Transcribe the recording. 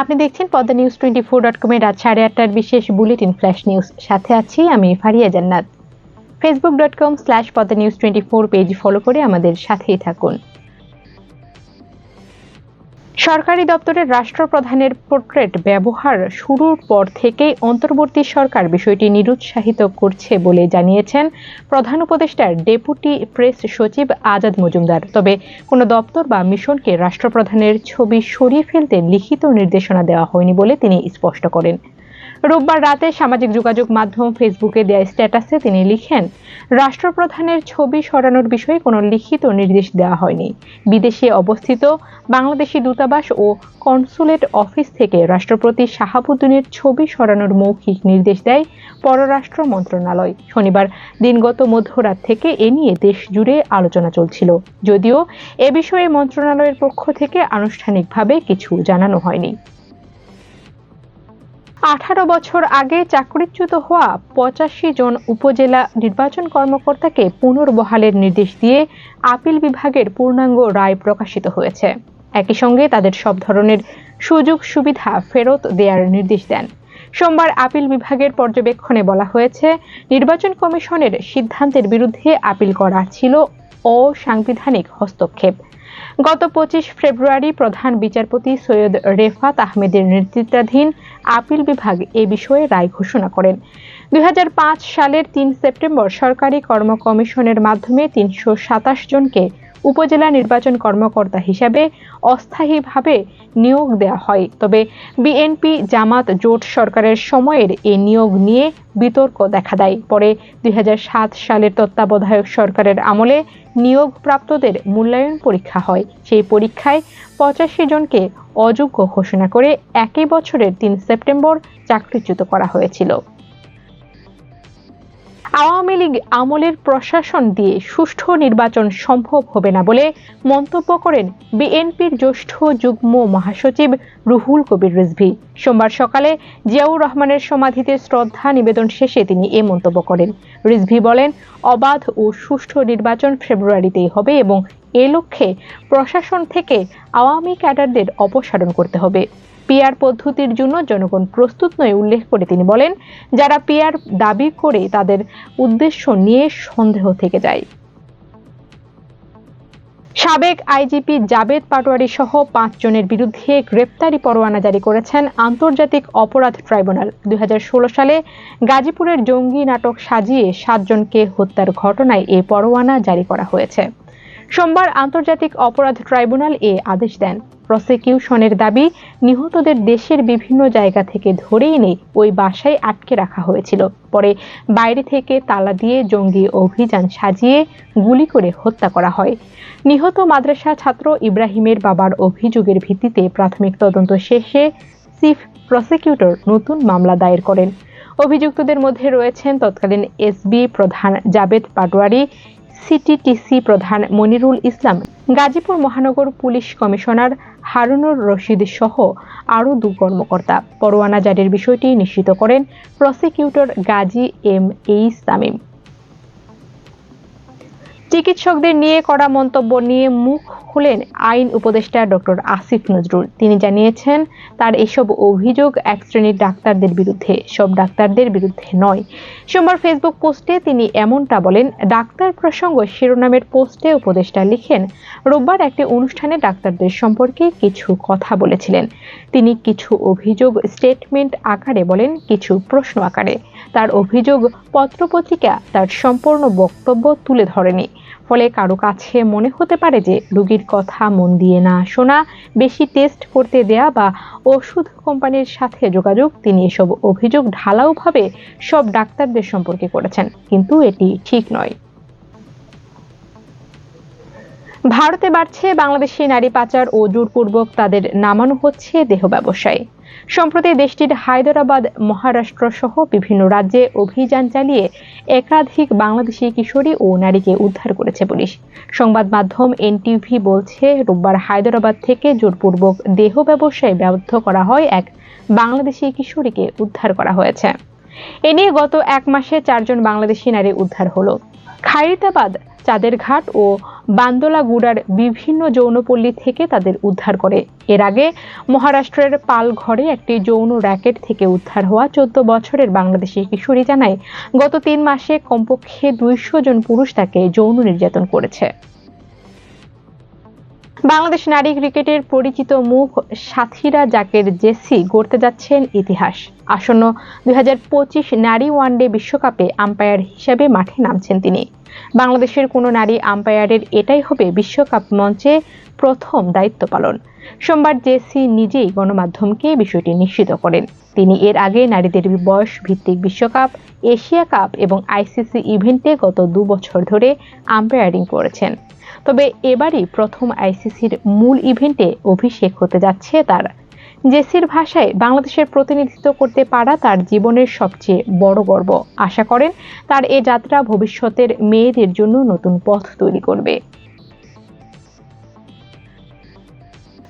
আপনি দেখছেন Padma news twenty four dot কমের রাত সাড়ে আটটার বিশেষ বুলেটিন ফ্ল্যাশ নিউজ। সাথে আছি আমি Faria Jannat. Facebook dot com slash Padma news twenty four page follow করে আমাদের সাথেই থাকুন। সরকারি দপ্তরের রাষ্ট্রপ্রধানের পোর্ট্রেট ব্যবহার শুরুর পর থেকেই অন্তর্বর্তী সরকার বিষয়টি নিরুৎসাহিত করছে বলে জানিয়েছেন প্রধান উপদেষ্টার ডেপুটি প্রেস সচিব আজাদ মজুমদার। তবে কোনো দপ্তর বা মিশনকে রাষ্ট্রপ্রধানের ছবি সরিয়ে ফেলতে লিখিত নির্দেশনা দেওয়া হয়নি বলে তিনি স্পষ্ট করেন। রোববার রাতে সামাজিক যোগাযোগ মাধ্যম ফেসবুকে দেয়া স্ট্যাটাসে তিনি লিখেন, রাষ্ট্রপ্রধানের ছবি সরানোর বিষয়ে কোনো লিখিত নির্দেশ দেওয়া হয়নি। বিদেশে অবস্থিত বাংলাদেশি দূতাবাস ও কনসুলেট অফিস থেকে রাষ্ট্রপতি শাহাবুদ্দিনের ছবি সরানোর মৌখিক নির্দেশ দেয় পররাষ্ট্র মন্ত্রণালয়। শনিবার দিনগত মধ্যরাত থেকে এ নিয়ে দেশ জুড়ে আলোচনা চলছিল। যদিও এ বিষয়ে মন্ত্রণালয়ের পক্ষ থেকে আনুষ্ঠানিকভাবে কিছু জানানো হয়নি। আঠারো বছর আগে চাকরিচ্যুত হওয়া পঁচাশি জন উপজেলা নির্বাচন কর্মকর্তাকে পুনর্বহালের নির্দেশ দিয়ে আপিল বিভাগের পূর্ণাঙ্গ রায় প্রকাশিত হয়েছে। একই সঙ্গে তাদের সব ধরনের সুযোগ সুবিধা ফেরত দেওয়ার নির্দেশ দেন। সোমবার আপিল বিভাগের পর্যবেক্ষণে বলা হয়েছে, নির্বাচন কমিশনের সিদ্ধান্তের বিরুদ্ধে আপিল করা ছিল অসাংবিধানিক হস্তক্ষেপ। গত পঁচিশ ফেব্রুয়ারি প্রধান বিচারপতি সৈয়দ রেফাত আহমেদের নেতৃত্বাধীন আপিল বিভাগ এ বিষয়ে রায় ঘোষণা করেন। দুই হাজার পাঁচ সালের তিন সেপ্টেম্বর সরকারি কর্ম কমিশনের মাধ্যমে তিনশো সাতাশ জনকে উপজেলা নির্বাচন কর্মকর্তা হিসাবে অস্থায়ীভাবে নিয়োগ দেওয়া হয়। তবে বিএনপি জামাত জোট সরকারের সময়ের এ নিয়োগ নিয়ে বিতর্ক দেখা দেয়। পরে দুই হাজার সাত সালের তত্ত্বাবধায়ক সরকারের আমলে নিয়োগপ্রাপ্তদের মূল্যায়ন পরীক্ষা হয়। সেই পরীক্ষায় পঁচাশি জনকে অযোগ্য ঘোষণা করে একই বছরের তিন সেপ্টেম্বর চাকরিচ্যুত করা হয়েছিল। আওয়ামী লীগ আমলের প্রশাসন দিয়ে সুষ্ঠু নির্বাচন সম্ভব হবে না বলে মন্তব্য করেন বিএনপির জ্যেষ্ঠ যুগ্ম মহাসচিব রুহুল কবির রিজভি। সোমবার সকালে জিয়াউর রহমানের সমাধিতে শ্রদ্ধা নিবেদন শেষে তিনি এ মন্তব্য করেন। রিজভি বলেন, অবাধ ও সুষ্ঠু নির্বাচন ফেব্রুয়ারিতেই হবে এবং এ লক্ষ্যে প্রশাসন থেকে আওয়ামী ক্যাডারদের অপসারণ করতে হবে। পিয়ার পদ্ধতির জন্য জনগণ প্রস্তুত নয়, উল্লেখ করে তিনি বলেন, যারা পিয়ার দাবি করে তাদের উদ্দেশ্য নিয়ে সন্দেহ থেকে যায়। সাবেক আইজিপি জাবেদ পাটোয়ারি সহ পাঁচ জনের বিরুদ্ধে গ্রেপ্তারি পরোয়ানা জারি করেছেন আন্তর্জাতিক অপরাধ ট্রাইব্যুনাল। দুই হাজার ষোলো সালে গাজীপুরের জঙ্গি নাটক সাজিয়ে সাতজনকে হত্যার ঘটনায় এ পরোয়ানা জারি করা হয়েছে। সোমবার আন্তর্জাতিক অপরাধ ট্রাইব্যুনাল এ আদেশ দেন। প্রসিকিউশনের দাবি নিহতদের দেশের বিভিন্ন জায়গা থেকে ধরে এনে ওই বাসায় আটকে রাখা হয়েছিল। পরে বাইরে থেকে তালা দিয়ে জঙ্গি অভিযান সাজিয়ে গুলি করে হত্যা করা হয়। নিহত মাদ্রাসা ছাত্র ইব্রাহিমের বাবার অভিযোগের ভিত্তিতে প্রাথমিক তদন্ত শেষে চিফ প্রসিকিউটর নতুন মামলা দায়ের করেন। অভিযুক্তদের মধ্যে রয়েছেন তৎকালীন এসবি প্রধান জাবেদ পাটোয়ারি, সিটিটিসি প্রধান মনিরুল ইসলাম, গাজীপুর মহানগর পুলিশ কমিশনার হারুনুর রশিদ সহ আরও দু কর্মকর্তা। পরোয়ানা জারির বিষয়টি নিশ্চিত করেন prosecutor Gazi M H Tamim. চিকিৎসকদের নিয়ে করা মন্তব্য নিয়ে মুখ খুলেন আইন উপদেষ্টা ডক্টর আসিফ নজরুল। তিনি জানিয়েছেন, তার এসব অভিযোগ এক শ্রেণির ডাক্তারদের বিরুদ্ধে। সব ডাক্তারদের বিরুদ্ধে নয়। সোমবার ফেসবুক পোস্টে তিনি এমনটা বলেন, ডাক্তার প্রসঙ্গ শিরোনামের পোস্টে উপদেষ্টা লিখেন, রোববার একটি অনুষ্ঠানে ডাক্তারদের সম্পর্কে কিছু কথা বলেছিলেন। তিনি কিছু অভিযোগ, স্টেটমেন্ট আকারে বলেন, কিছু প্রশ্ন আকারে। তার অভিযোগ পত্রপত্রিকা তার সম্পূর্ণ বক্তব্য তুলে ধরেনি। ফলে কারও কাছে মনে হতে পারে যে রোগীর কথা মন দিয়ে না শোনা, বেশি টেস্ট করতে দেয়া বা ওষুধ কোম্পানির সাথে যোগাযোগ, তিনি এসব অভিযোগ ঢালাওভাবে সব ডাক্তারদের সম্পর্কে করেছেন। কিন্তু এটি ঠিক নয়। ভারতে বাড়ছে বাংলাদেশি নারী পাচার ও জোরপূর্বক তাদের নামানো হচ্ছে দেহ ব্যবসায়। সম্প্রতি দেশটির হায়দরাবাদ, মহারাষ্ট্র সহ বিভিন্ন রাজ্যে অভিযান চালিয়ে একাধিক বাংলাদেশি কিশোরী ও নারীকে উদ্ধার করেছে পুলিশ। সংবাদ মাধ্যম এনটিভি বলছে, রোববার হায়দরাবাদ থেকে জোরপূর্বক দেহ ব্যবসায় ব্যবদ্ধ করা হয় এক বাংলাদেশি কিশোরীকে উদ্ধার করা হয়েছে। এ নিয়ে গত এক মাসে চারজন বাংলাদেশি নারী উদ্ধার হলো। খাইরিতাবাদ চাঁদের ঘাট ও বান্দোলাগুড়ার বিভিন্ন যৌনপল্লী থেকে তাদের উদ্ধার করে। এর আগে মহারাষ্ট্রের পালঘরে একটি যৌন র্যাকেট থেকে উদ্ধার হওয়া চোদ্দ বছরের বাংলাদেশি কিশোরী জানায়, গত তিন মাসে কমপক্ষে দুইশো জন পুরুষ তাকে যৌন নির্যাতন করেছে। বাংলাদেশ নারী ক্রিকেটের পরিচিত মুখ সাথীরা জাকের জেসি গড়তে যাচ্ছেন ইতিহাস। আসন্ন দুই হাজার পঁচিশ নারী ওয়ানডে বিশ্বকাপে আম্পায়ার হিসেবে মাঠে নামছেন তিনি। বাংলাদেশের কোনো নারী আম্পায়ারের এটাই হবে বিশ্বকাপ মঞ্চে প্রথম দায়িত্ব পালন। সোমবার জেসি নিজেই গণমাধ্যমকে বিষয়টি নিশ্চিত করেন। তিনি এর আগে নারীদের বয়স ভিত্তিক বিশ্বকাপ, এশিয়া কাপ এবং আইসিসি ইভেন্টে গত দু বছর ধরে আম্পায়ারিং করেছেন। তবে এবারই প্রথম আইসিসির মূল ইভেন্টে অভিষেক হতে যাচ্ছে তার। জেসির ভাষায় বাংলাদেশের প্রতিনিধিত্ব করতে পারা তার জীবনের সবচেয়ে বড় গর্ব। আশা করেন তার এ যাত্রা ভবিষ্যতের মেয়েদের জন্য নতুন পথ তৈরি করবে।